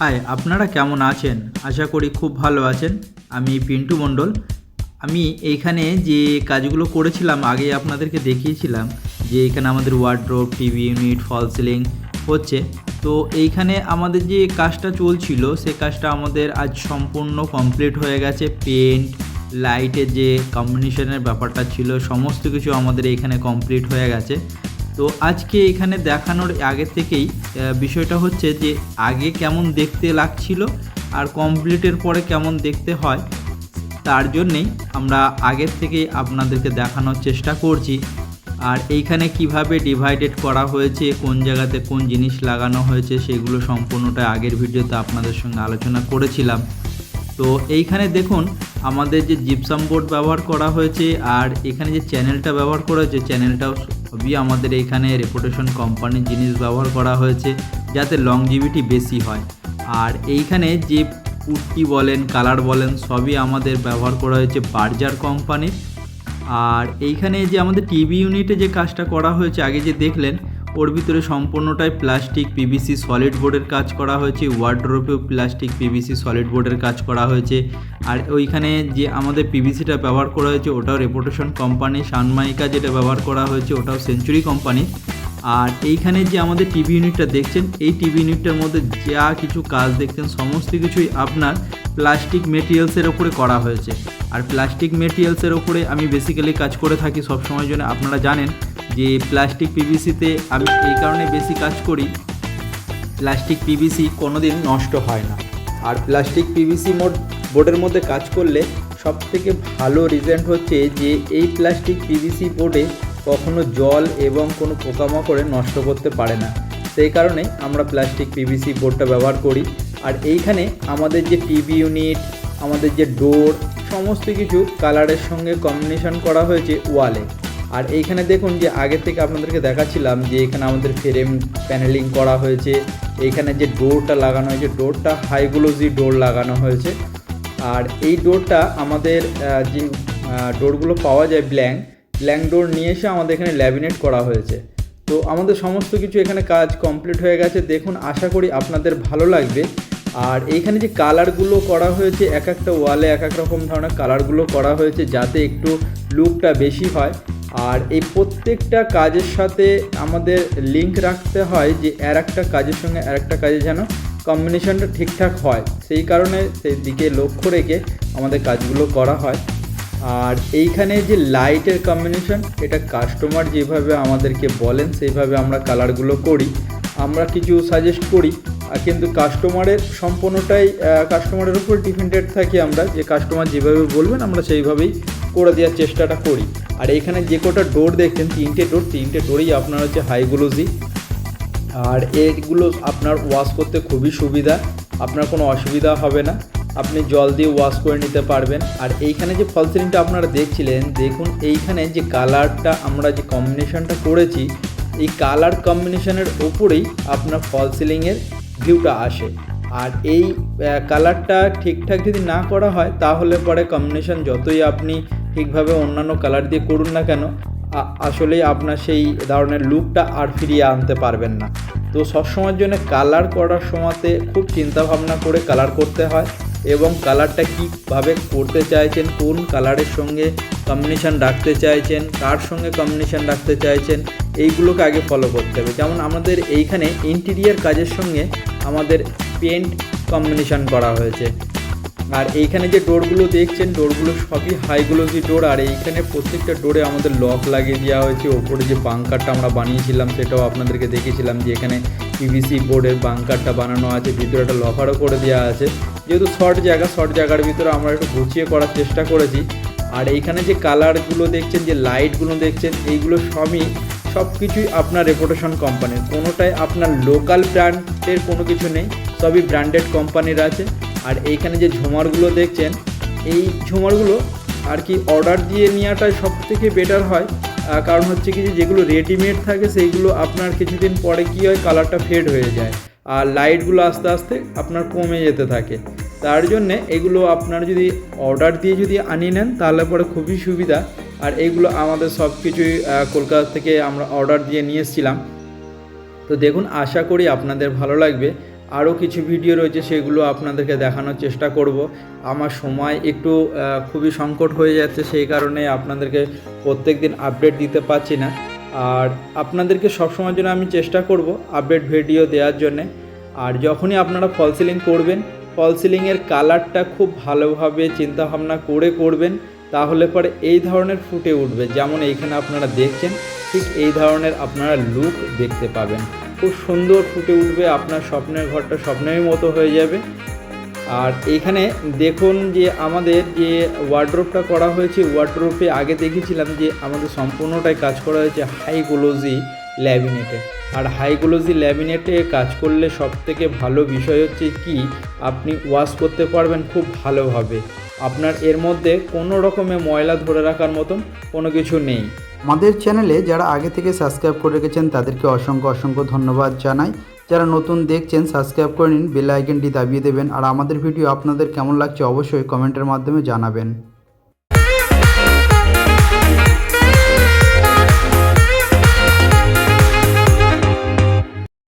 High আপনারা কেমন আছেন? আশা করি খুব ভালো আছেন। আমি পিন্টু মণ্ডল। আমি এইখানে যে কাজগুলো করেছিলাম, আগে আপনাদেরকে দেখিয়েছিলাম যে এখানে আমাদের wardrobe TV unit fall ceiling হচ্ছে। তো এইখানে আমাদের যে কাজটা চলছিল, সে কাজটা আমাদের আজ সম্পূর্ণ কমপ্লিট হয়ে গেছে। পেন্ট লাইটের যে কম্বিনেশনের ব্যাপারটা ছিল, সমস্ত কিছু আমাদের এখানে কমপ্লিট হয়ে গেছে। তো আজকে এখানে দেখানোর আগে থেকেই বিষয়টা হচ্ছে যে আগে কেমন দেখতে লাগছিল আর কমপ্লিটের পরে কেমন দেখতে হয়, তার জন্যেই আমরা আগের থেকেই আপনাদেরকে দেখানোর চেষ্টা করছি। আর এইখানে কীভাবে ডিভাইডেড করা হয়েছে, কোন জায়গাতে কোন জিনিস লাগানো হয়েছে, সেগুলো সম্পূর্ণটা আগের ভিডিওতে আপনাদের সঙ্গে আলোচনা করেছিলাম। তো এইখানে দেখুন, আমাদের যে জিপসাম বোর্ড ব্যবহার করা হয়েছে আর এখানে যে চ্যানেলটা ব্যবহার করা হয়েছে চ্যানেলটাও সবই আমাদের এইখানে রেপুটেশন কোম্পানির জিনিস ব্যবহার করা হয়েছে, যাতে লংজিভিটি বেশি হয়। আর এইখানে যে পুট্টি বলেন কালার বলেন, সবই আমাদের ব্যবহার করা হয়েছে বার্জার কোম্পানির আর এইখানে যে আমাদের টিভি ইউনিটে যে কাজটা করা হয়েছে, আগে যে দেখলেন ওর ভিতরে সম্পূর্ণটাই প্লাস্টিক পিভিসি সলিড বোর্ডের কাজ করা হয়েছে ওয়ার্ড্রোপেও প্লাস্টিক পিভিসি সলিড বোর্ডের কাজ করা হয়েছে। আর ওইখানে যে আমাদের পিভিসিটা ব্যবহার করা হয়েছে, ওটাও রেপুটেশন কোম্পানি সানমাইকা যেটা ব্যবহার করা হয়েছে, ওটাও সেঞ্চুরি কোম্পানি আর এইখানে যে আমাদের টিভি ইউনিটটা দেখছেন, এই টিভি ইউনিটটার মধ্যে যা কিছু কাজ দেখছেন, সমস্ত কিছুই আপনার প্লাস্টিক মেটেরিয়ালসের ওপরে করা হয়েছে। আর প্লাস্টিক মেটেরিয়ালসের ওপরে আমি বেসিক্যালি কাজ করে থাকি সব সময় জন্য। আপনারা জানেন যে প্লাস্টিক পিভিসিতে আমি এই কারণে বেশি কাজ করি প্লাস্টিক পিভিসি কোনোদিন নষ্ট হয় না। আর প্লাস্টিক পিভিসি মোড বোর্ডের মধ্যে কাজ করলে সবথেকে ভালো রিজেন্ট হচ্ছে যে এই প্লাস্টিক পিভিসি বোর্ডে কখনো জল এবং কোনো পোকামাকড়ে নষ্ট করতে পারে না। সেই কারণে আমরা প্লাস্টিক পিভিসি বোর্ডটা ব্যবহার করি। আর এইখানে আমাদের যে টিভি ইউনিট আমাদের যে ডোর সমস্ত কিছু কালারের সঙ্গে কম্বিনেশন করা হয়েছে ওয়ালে আর এইখানে দেখুন যে আগে থেকে আপনাদেরকে দেখাচ্ছিলাম যে এখানে আমাদের ফ্রেম প্যানেলিং করা হয়েছে। এইখানে যে ডোরটা লাগানো হয়েছে ডোরটা হাইগ্লোজি ডোর লাগানো হয়েছে। আর এই ডোরটা আমাদের যে ডোরগুলো পাওয়া যায় ব্ল্যাঙ্ক ব্ল্যাঙ্ক ডোর নিয়ে এসে আমাদের এখানে ল্যামিনেট করা হয়েছে। তো আমাদের সমস্ত কিছু এখানে কাজ কমপ্লিট হয়ে গেছে। দেখুন, আশা করি আপনাদের ভালো লাগবে। আর এইখানে যে কালারগুলো করা হয়েছে, এক একটা ওয়ালে এক এক রকম ধরনের কালারগুলো করা হয়েছে যাতে একটু লুকটা বেশি হয়। আর এই প্রত্যেকটা কাজের সাথে আমাদের লিঙ্ক রাখতে হয় যে আর একটা কাজের সঙ্গে আর একটা কাজে যেন কম্বিনেশনটা ঠিকঠাক হয়। সেই কারণে সেই দিকে লক্ষ্য রেখে আমাদের কাজগুলো করা হয়। আর এইখানে যে লাইটের কম্বিনেশন এটা কাস্টমার যেভাবে আমাদেরকে বলেন, সেইভাবে আমরা কালারগুলো করি। আমরা কিছু সাজেস্ট করি। কিন্তু কাস্টমারের সম্পূর্ণটাই কাস্টমারের উপর ডিপেন্ডেড থাকি আমরা। যে কাস্টমার যেভাবে বলবেন, আমরা সেইভাবেই করে দেওয়ার চেষ্টাটা করি। আর এখানে যে কটা ডোর দেখছেন, তিনটে ডোর তিনটে ডোরেই আপনার হচ্ছে হাইগুলোজি আর এগুলো আপনার ওয়াশ করতে খুবই সুবিধা। আপনার কোনো অসুবিধা হবে না। আপনি জল দিয়ে ওয়াশ করে নিতে পারবেন। আর এইখানে যে ফল সিলিংটা আপনারা দেখছিলেন, দেখুন এইখানে যে কালারটা আমরা যে কম্বিনেশনটা করেছি, এই কালার কম্বিনেশনের ওপরেই আপনার ফল সিলিংয়ের ভিউটা আসে। আর এই কালারটা ঠিকঠাক যদি না করা হয়, তাহলে পরে কম্বিনেশন যতই আপনি ঠিকভাবে অন্যান্য কালার দিয়ে করুন না কেন আসলেই আপনার সেই ধরনের লুকটা আর ফিরিয়ে আনতে পারবেন না। তো সবসময়ের জন্য কালার করার সময়তে খুব চিন্তাভাবনা করে কালার করতে হয়। এবং কালারটা কীভাবে করতে চাইছেন, কোন কালারের সঙ্গে কম্বিনেশান রাখতে চাইছেন, কার সঙ্গে কম্বিনেশান রাখতে চাইছেন, এইগুলোকে আগে ফলো করতে হবে। যেমন আমাদের এইখানে ইন্টিরিয়ার কাজের সঙ্গে আমাদের পেন্ট কম্বিনেশান করা হয়েছে। আর এইখানে যে ডোরগুলো দেখছেন, ডোরগুলো সবই হাইগুলোজি ডোর। আর এইখানে প্রত্যেকটা ডোরে আমাদের লক লাগিয়ে দেওয়া হয়েছে। ওপরে যে বাংকারটা আমরা বানিয়েছিলাম, সেটাও আপনাদেরকে দেখেছিলাম যে এখানে পিভিসি বোর্ডের বাংকারটা বানানো আছে। ভিতরে একটা লফারও করে দেওয়া আছে। যেহেতু শর্ট জায়গা শর্ট জায়গার ভিতরে আমরা একটু গুছিয়ে করার চেষ্টা করেছি। আর এইখানে যে কালারগুলো দেখছেন, যে লাইটগুলো দেখছেন, এইগুলো সবই সব কিছুই আপনার রেপুটেশন কোম্পানির কোনোটাই আপনার লোকাল ব্র্যান্ডের কোনো কিছু নেই। সবই ব্র্যান্ডেড কোম্পানির আছে। আর এইখানে যে ঝুমারগুলো দেখছেন, এই ঝুমারগুলো আর কি অর্ডার দিয়ে নেওয়াটাই সব থেকে বেটার হয় কারণ হচ্ছে কি যেগুলো রেডিমেড থাকে, সেইগুলো আপনার কিছুদিন পরে কী হয় কালারটা ফেড হয়ে যায়। আর লাইটগুলো আস্তে আস্তে আপনার কমে যেতে থাকে। তার জন্যে এগুলো আপনার যদি অর্ডার দিয়ে যদি আনিয়ে নেন, তাহলে পরে খুবই সুবিধা। আর এইগুলো আমাদের সব কিছুই কলকাতা থেকে আমরা অর্ডার দিয়ে নিয়ে এসেছিলাম। তো দেখুন, আশা করি আপনাদের ভালো লাগবে। আরও কিছু ভিডিও রয়েছে সেগুলো আপনাদেরকে দেখানোর চেষ্টা করব। আমার সময় একটু খুবই সংকট হয়ে যাচ্ছে সেই কারণে আপনাদেরকে প্রত্যেক দিন আপডেট দিতে পারছি না। আর আপনাদেরকে সবসময়ের জন্য আমি চেষ্টা করব আপডেট ভিডিও দেওয়ার জন্যে। আর যখনই আপনারা ফল সিলিং করবেন, ফল সিলিংয়ের কালারটা খুব ভালোভাবে চিন্তাভাবনা করে করবেন, তাহলে পরে এই ধরনের ফুটে উঠবে। যেমন এইখানে আপনারা দেখছেন, ঠিক এই ধরনের আপনারা লুক দেখতে পাবেন। খুব সুন্দর ফুটে উঠবে, আপনার স্বপ্নের ঘরটা স্বপ্নের মতো হয়ে যাবে। আর এখানে দেখুন যে আমাদের যে ওয়ার্ড্রোপটা করা হয়েছে ওয়ার্ড্রোপে আগে দেখেছিলাম যে আমাদের সম্পূর্ণটাই কাজ করা হয়েছে হাইগোলজি ল্যামিনেটে আর হাইগোলজি ল্যামিনেটে কাজ করলে সব থেকে ভালো বিষয় হচ্ছে কি, আপনি ওয়াশ করতে পারবেন খুব ভালোভাবে। আপনার এর মধ্যে কোনো রকমের ময়লা ধরে রাখার মতন কোনো কিছু নেই। আমাদের চ্যানেলে যারা আগে থেকে সাবস্ক্রাইব করে রেখেছেন, তাদেরকে অসংখ্য অসংখ্য ধন্যবাদ জানাই। যারা নতুন দেখছেন, সাবস্ক্রাইব করে নিন, বেল আইকনটি দাবিয়ে দেবেন। আর আমাদের ভিডিও আপনাদের কেমন লাগছে অবশ্যই কমেন্টের মাধ্যমে জানাবেন।